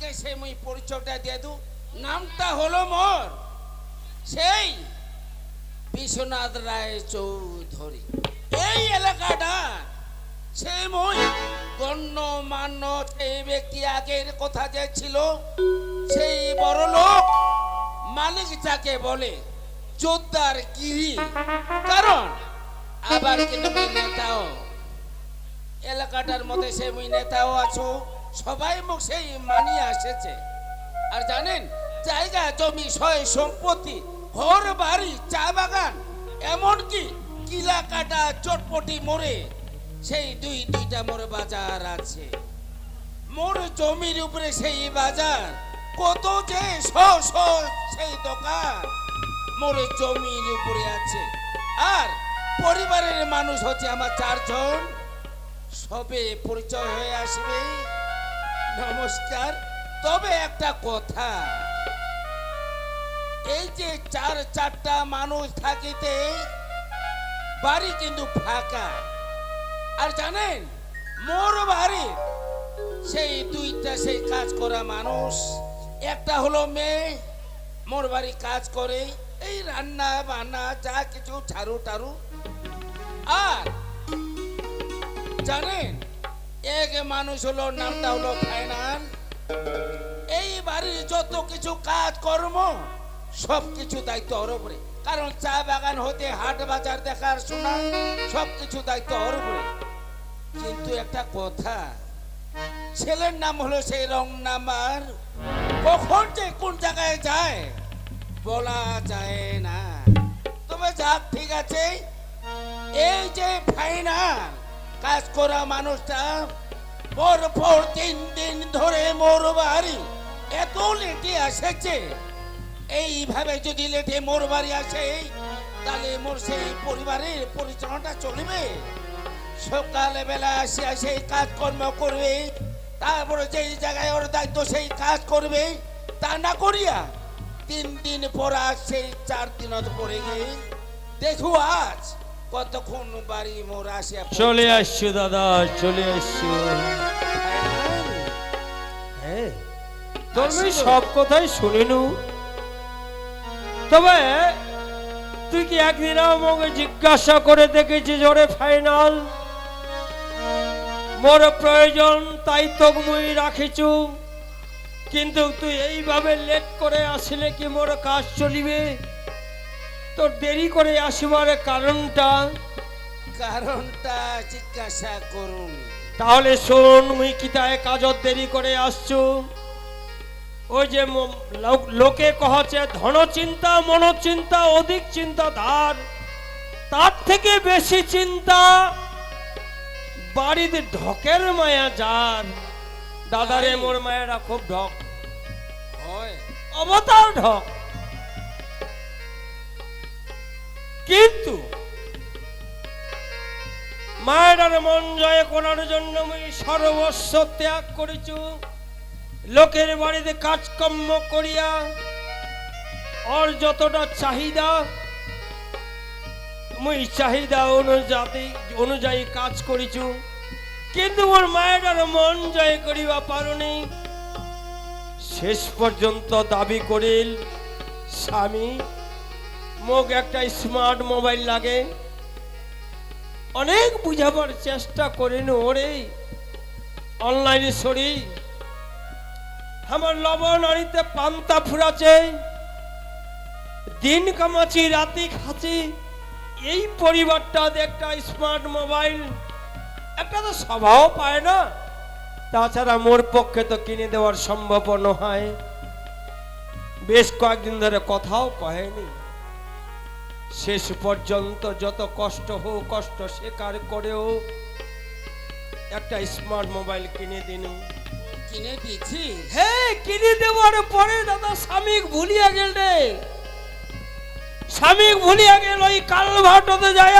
আগে সে মুই পরিচয়টা দিয়ে দু। নামটা হলো মোর। সেই বিশ্বনাথ রায় চৌধুরী। এই এলাকাটা সে মই গণ্য মান্য সেই ব্যক্তি আগের কথা যে ছিল, সেই বড় লোক মালিক যাকে বলে যোদ্ধার গিরি। কারণ আবার কিন্তু নেতাও। এলাকাটার মধ্যে সে মুই নেতাও আছো। সবাই মুখ সেই মানিয়ে আসেছে। আর জানেন, জায়গা, জমি, সয়, সম্পত্তি, ঘর, বাড়ি, চা বাগান, এমনকি কিলা কাটা, চটপটি মোড়ে, সেই দুই, দুইটা মোর বাজার আছে। মোর জমির উপরে সেই বাজার, কত যে সেই দোকান মোর জমির উপরে আছে। আর পরিবারের মানুষ হচ্ছে আমার চারজন। সবে পরিচয় হয়ে আসবে। নমস্কার। তবে একটা কথা। এই যে চার চারটা মানুষ থাকিতে, বাড়ি কিন্তু ফাঁকা। আর জানেন, মোর বাড়ি, সেই দুইটা সেই কাজ করা মানুষ। একটা হলো মেয়ে, মোর বাড়ি কাজ করে। এই রান্না বান্না, যা কিছু ছাড়ু টারু আর জানেন এক মানুষ হলো, নামটা হলো ফাইনাল। এই বাড়ির যত কিছু কাজ কর্ম সব কিছু দায়িত্ব ওর উপরে। কারণ চা বাগান হতে হাট বাজার দেখার শোনা সব কিছু দায়িত্ব ওর উপরে। কিন্তু একটা কথা, ছেলের নাম হলো সেই রং নাম্বার কখন যে কোন জায়গায় যায়, বলা যায় না। তবে যাক, ঠিক আছে। এই যে ফাইনাল কাজ করা মানুষটা পর পর তিন দিন ধরে মোর বাড়ি এত লেটে আসেছে। এইভাবে যদি লেটে মোর বাড়ি আসে, তাহলে মোর সেই পরিবারের পরিচালনাটা চলবে। সকালে বেলা আসে আসে, কাজকর্ম করবে, তারপরে যেই জায়গায় ওর দায়িত্ব সেই কাজ করবে, তা না করিয়া তিন দিন পর আজ সেই চার দিন পরে গিয়ে, দেখু আজ কতক্ষণ বাড়ি মোর আসিয়া চলে আসছো দাদা চলে আসছো। হ্যাঁ। আসিল। সব কথাই শুনিনু তবে তুই কি একদিন আমাকে জিজ্ঞাসা করে দেখেছি ওরে ফাইনাল? মোর প্রয়োজন তাই তো মুই রাখিছু। কিন্তু তুই এইভাবে লেট করে আসলে কি মোর কাজ চলিবে? তোর দেরি করে আসিবার কারণটা? কারণটা জিজ্ঞাসা করুন। তাহলে শোন মুই কিতায় কাজত দেরি করে আসছু? ওই যে লোকে কহছে ধন চিন্তা মনোচিন্তা অধিক চিন্তা ধার তার থেকে বেশি চিন্তা বাড়িতে ঢকের মায়া যার। দাদারে মোর মায়েরা খুব ঢক। হয়। অবতার ঢক। কিন্তু মায়ের মন জয় করার জন্য আমি সর্বস্ব ত্যাগ করেছু। লোকের বাড়িতে কাজকর্ম করিয়া ওর যতটা চাহিদা, মুই চাহিদা অনুযায়ী অনুযায়ী কাজ করিছু। কিন্তু ওর মায়ের মন জয় করিবা পারুনি। শেষ পর্যন্ত দাবি করিল, স্বামী মোক একটা স্মার্ট মোবাইল লাগে। অনেক বুঝাবার চেষ্টা করেন ওরে। অনলাইনে সরি আমার লবণ আনিতে পান্তা ফুরাছে দিন কামাচ্ছি, রাতি খাচ্ছি। এই পরিবারটা একটা স্মার্ট মোবাইল। একটা তো স্বভাব পায় না। তাছাড়া মোর পক্ষে তো কিনে দেওয়ার সম্ভব নয়। বেশ কয়েকদিন ধরে কথাও কহেনি। শেষ পর্যন্ত যত কষ্ট হোক কষ্ট স্বীকার করেও একটা স্মার্ট মোবাইল কিনে দিন। কিনে দিয়েছি? হ্যাঁ কিনে দেওয়ার পরে দাদা স্বামীক ভুলিয়া গেল। রে স্বামীক ভুলিয়া গেল ওই কালভাটতে যায়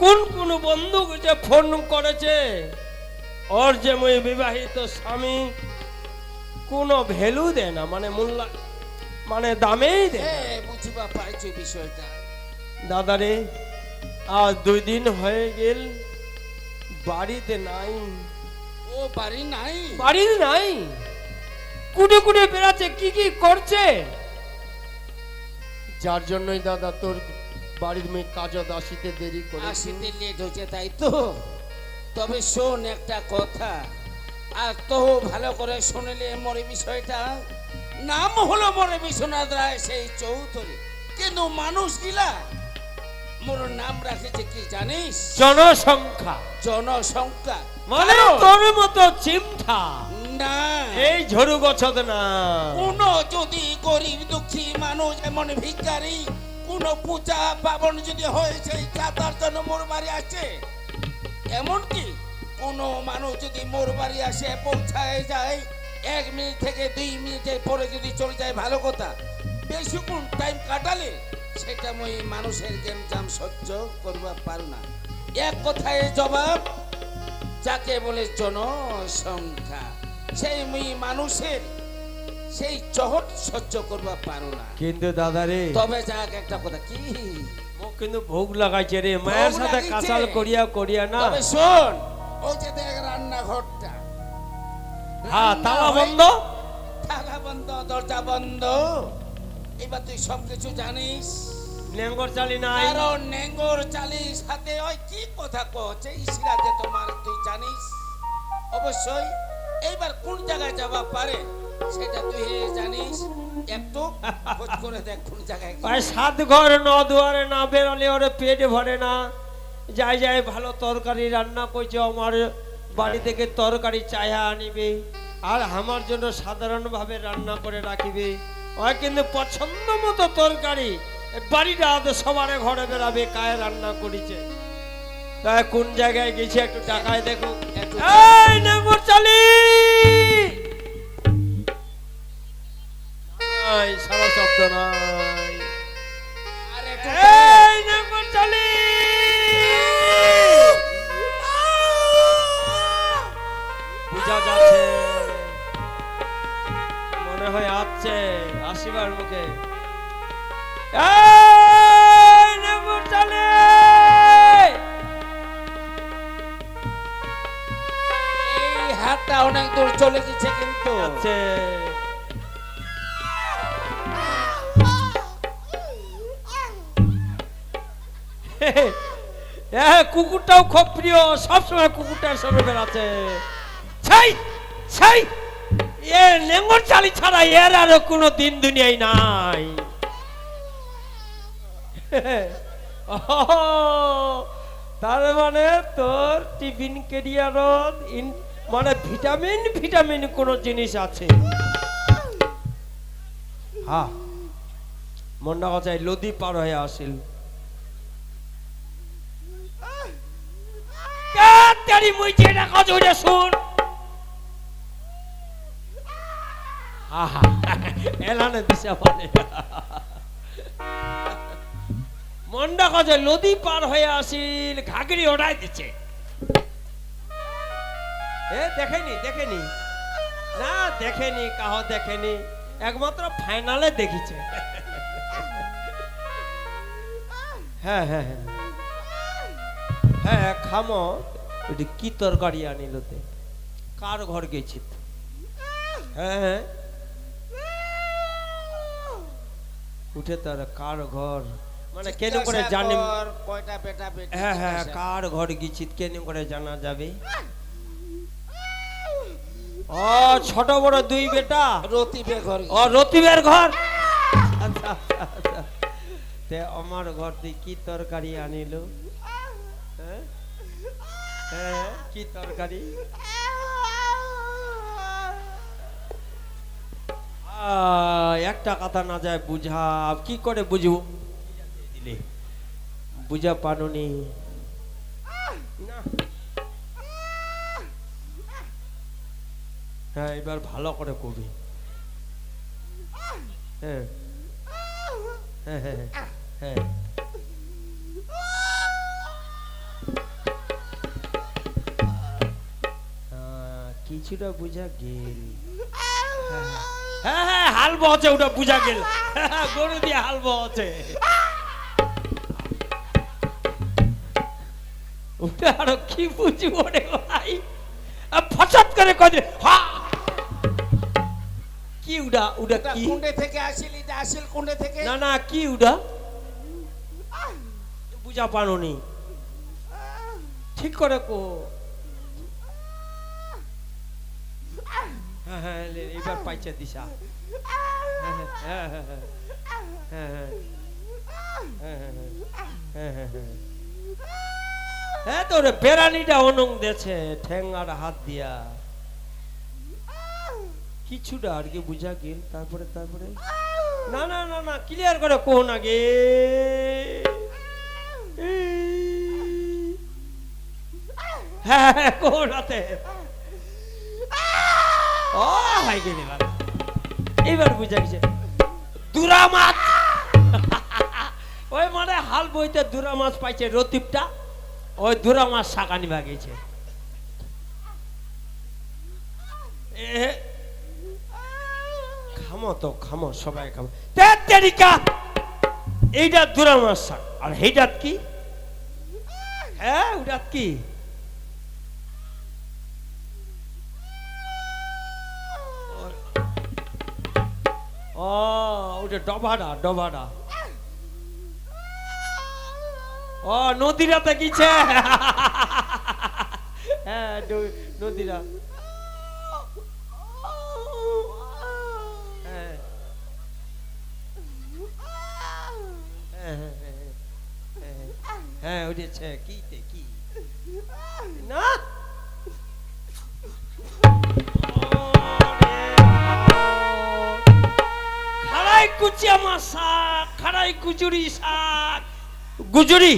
কোন কোন বন্ধু যে ফোন করেছে। ওর যে মই বিবাহিত স্বামী কোনো ভ্যালু দেয় না মানে মূল্য মানে দামেই দেয়। হ্যাঁ বুঝিবা পাইছি বিষয়টা। দাদারে আজ দুই দিন হয়ে গেল বাড়িতে নাই। ও বাড়ি নাই? বাড়িতে নাই? কুড়ে কুড়ে বেড়াচ্ছে কি কি করছে? যার জন্যই দাদা তোর বাড়ির মেয়ে কাজও আসিতে দেরি করে আসিতে লেট হচ্ছে তাই তো? তবে শোন একটা কথা। আর তো ভালো করে শুনলে মরে বিষয়টা। নাম হলো মরে বিশ্বনাথ রায় সেই চৌধুরী। কিন্তু মানুষ গিলা মোর নাম রাখেছে কি জানিস? জনসংখ্যা। জনসংখ্যা। মানে তোর মতো চিমঠা। না। এই ঝরু গছত না। কোন যদি গরিব দুঃখী মানুষ এমন ভিখারি কোন পূজা পাবন যদি হয়েছে তার জন্য মোর বাড়ি আসে এমনকি কোন মানুষ যদি মোর বাড়ি আসে পৌঁছায় যায় এক মিনিট থেকে দুই মিনিটের পরে যদি চলে যায় ভালো কথা। বেশিক্ষণ টাইম কাটালে? সেটা মই মানুষের গেম জাম সহ্য করবা পারু না। এক কথায় জবাব যাকে বলে জনসংখ্যা সেই মুই মানুষের সেই চহট সহ্য করবা পারো না। কিন্তু দাদা রে তবে যাক একটা কথা কি? মোক কিন্তু ভোগ লাগাইছে রে মায়ের সাথে। কাঁচাল করিয়া করিয়া না। তবে শোন ওই যে দেখ রান্নাঘরটা। হ্যাঁ তালা বন্ধ? তালা বন্ধ দরজা বন্ধ। এবার তুই সব কিছু জানিস। নেঙ্গর চালি নাই। কারণ নেঙ্গর চালিস সাথে ওই কি কথা কচ্ছে? ইসরাতে তোমার তুই জানিস? অবশ্যই। এইবার কোন জায়গায় যাওয়া পারে সেটা তুই জানিস। একটু খোঁজ করে দেখ কোন জায়গায় ভাই সাত ঘর ন দুয়ারে না বেরোলে ওরে পেট ভরে না। যাই যাই ভালো তরকারি রান্না করছে আমার বাড়ি থেকে তরকারি চায়া আনিবে। আর আমার জন্য সাধারণভাবে রান্না করে রাখিবে। ওই কিন্তু পছন্দ মতো তরকারি বাড়িটা আদৌ সবার ঘরে বেরাবে কায় রান্না করেছে। তাই কোন জায়গায় গেছে একটু টাকায় দেখো এই চালি! নাই সারা শব্দ নাই। এই নম্বর চালি! বুঝা যাচ্ছে। মনে হয় আসছে। আসিবার মুখে। হাতটা অনেক দূর চলে গেছে কিন্তু। হ্যাঁ কুকুরটাও খুব প্রিয়। সবসময় কুকুরটার সঙ্গে বেড়াচ্ছে। ছাই! ছাই! এ নেঙ্গর চালি ছাড়া এর আর কোনো দিন দুনিয়ায় নাই। তার মানে তোর টিফিন কেরিয়ারত ইন মানে ভিটামিন ভিটামিন কোন জিনিস আছে। হ্যাঁ মনটা কথা লদি পার হয়ে আসিল। তাড়াতাড়ি মুই যেটা কথা শুন? আহা, এলানে দিশা পারে মনটা কথা নদী পার হয়ে আসিল ঘাগরি ওড়াই দিচ্ছে এ, দেখেনি দেখেনি। না, দেখেনি, কাহ দেখেনি। একমাত্র ফাইনালে দেখিছে। হ্যাঁ হ্যাঁ হ্যাঁ। হ্যাঁ খামো। ওটি কি তরকারি আনিলতে কার ঘর গেছি? হ্যাঁ হ্যাঁ। উঠে তার কার ঘর? মানে কেন করে জানি কয়টা বেটা বেটি হ্যাঁ হ্যাঁ কার ঘর গেছি কেন করে জানা যাবে? ও ছোট বড় দুই বেটা। রতি বেঘর ও রতিবের ঘর? আচ্ছা তে আমার ঘর থেকে কি তরকারি আনিল? হ্যাঁ? হ্যাঁ কি তরকারি? একটা কথা না যায় বুঝা কি করে বুঝব? দিলে। বুঝা পানুনি না হ্যাঁ এবার ভালো করে কবি হ্যাঁ। হ্যাঁ হ্যাঁ হ্যাঁ আহ, কিছুটা বুঝা গেল। হ্যাঁ। হ্যাঁ হাল বহছে ওটা বুঝা গেল। গরু দিয়ে হাল বহছে ওটা আরও কি বুঝব রে ভাই? ফসাদ করে কয়ে হা! উডা উডা এটা কি? কুন্ডে থেকে আসিল এটা আসিল কুন্ডে থেকে? না না কি উডা? বুঝা পানোনি ঠিক করে কো। এবার পাইছে দিশা। হ্যাঁ অনং দেছে, ঠেঙ্গার হাত দিয়া। কিছুটা আর কি বুঝা গেল, তারপরে তারপরে। না না না না ক্লিয়ার করে কোন আগে হ্যাঁ, হ্যাঁ, হ্যাঁ কোন হাতে ও বাবা। এবার বুঝা গেছে। দুরা মাছ ওই মানে হাল বইতে দুরা মাছ পাইছে রতিপটা ওই দুরা মাছ শাকা নিবা গেছে। খামো তো, খামো, সবাই খামো। তেরিকা! এইটা দুরা মাছ শাক। আর সেইটাত কি? হ্যাঁ ওটাত কি? ও ওটা ডবাডা ডবাডা। ও নদীরাতে কিছে হ্যাঁ নদীরা। হ্যাঁ।, হ্যাঁ, হ্যাঁ, হ্যাঁ উঠেছে কি? না। খাড়াই কুচিয়া মাছ শাক, খাড়াই কুচুরি শাক। গুজুরি?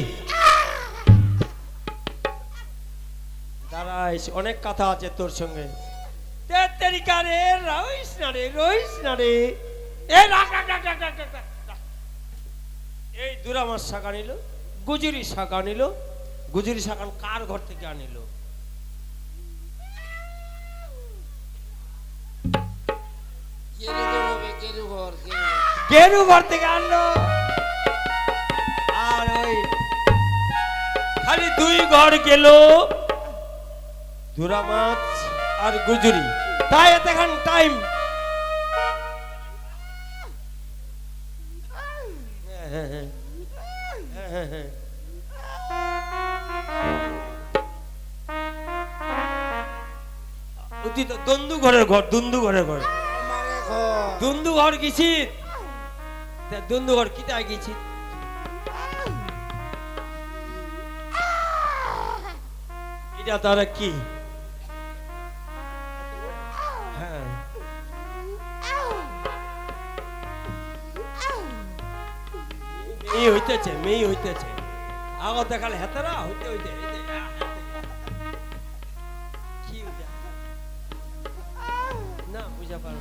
দাঁড়াইস, অনেক কথা আছে তোর সঙ্গে। এই দুরা মাছ শাক আনিল, গুজুরি শাক আনিল। গুজুরি শাক কার ঘর থেকে আনিল? ঘর, কেরু ঘর। গেরু ঘর থেকে আনলো। আর ওই খালি দুই ঘর গেল। ধুরা মাছ আর গুজুরি। তাই এতক্ষণ টাইম দন্দু ঘরের ঘর দুন্দু ঘরের ঘর। দুন্দু ঘর গেছি দুন্দু ঘর কিতা গেছি? এটা তারা কি? হ্যাঁ। মেয়ে হইতেছে মেয়ে হইতেছে। আগত দেখালে হেতারা, হইতে হইতে? না, বুঝা পারো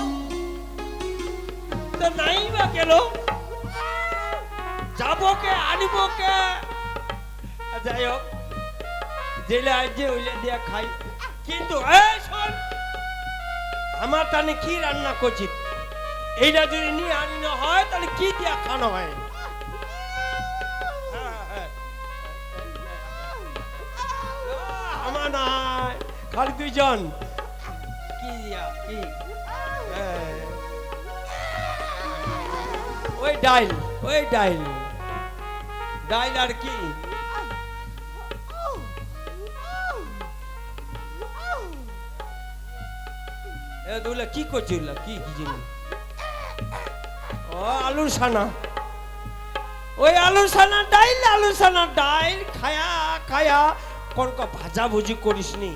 তো নাই বা গেল যাব কে আনিব কে যাই হোক, জেলে আসছে ওইলে দিয়া খাই। কিন্তু আমার টানে কি রান্না করছি? এইটা যদি নিয়ে আনি না হয়, তাহলে কি দিয়া খানো হ্যাঁ। আমার নাই। খালি দুইজন। কি দিয়া, কি? ওই ডাইল ওই ডাইল। ডাইল আর কি? কি? কি কি জিনিস আলুর সানা ওই আলুর সানা ডাইল, আলুর সানা ডাইল। খায়া খায়া। কোন ভাজা ভুজি করিস নি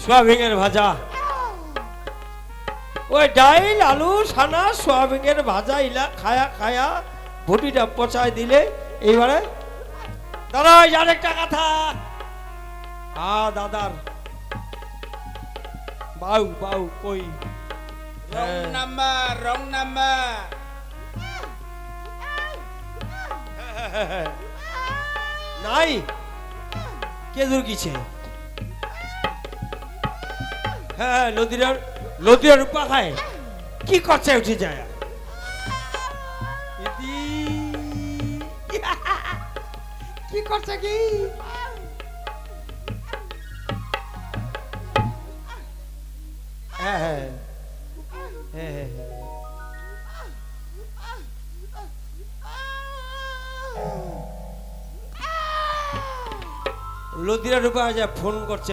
সোয়াবিনের ভাজা। ওই ডাইল আলু সানা সোয়াবিনের ভাজা ইলা খায়া খায়া ভুটিটা পচায় দিলে এইবারে দাদা আরেকটা কথা। আ দাদার। বাউ বাউ কই? রং হ্যাঁ। Number wrong number. নাই। কে দুর্গিছে হ্যাঁ নদীর নদীর রূপা খায় কি করছে উঠে যায়। কি করছে কি? হ্যাঁ হ্যাঁ হ্যাঁ। লদিরা রূপা আজ ফোন করছে।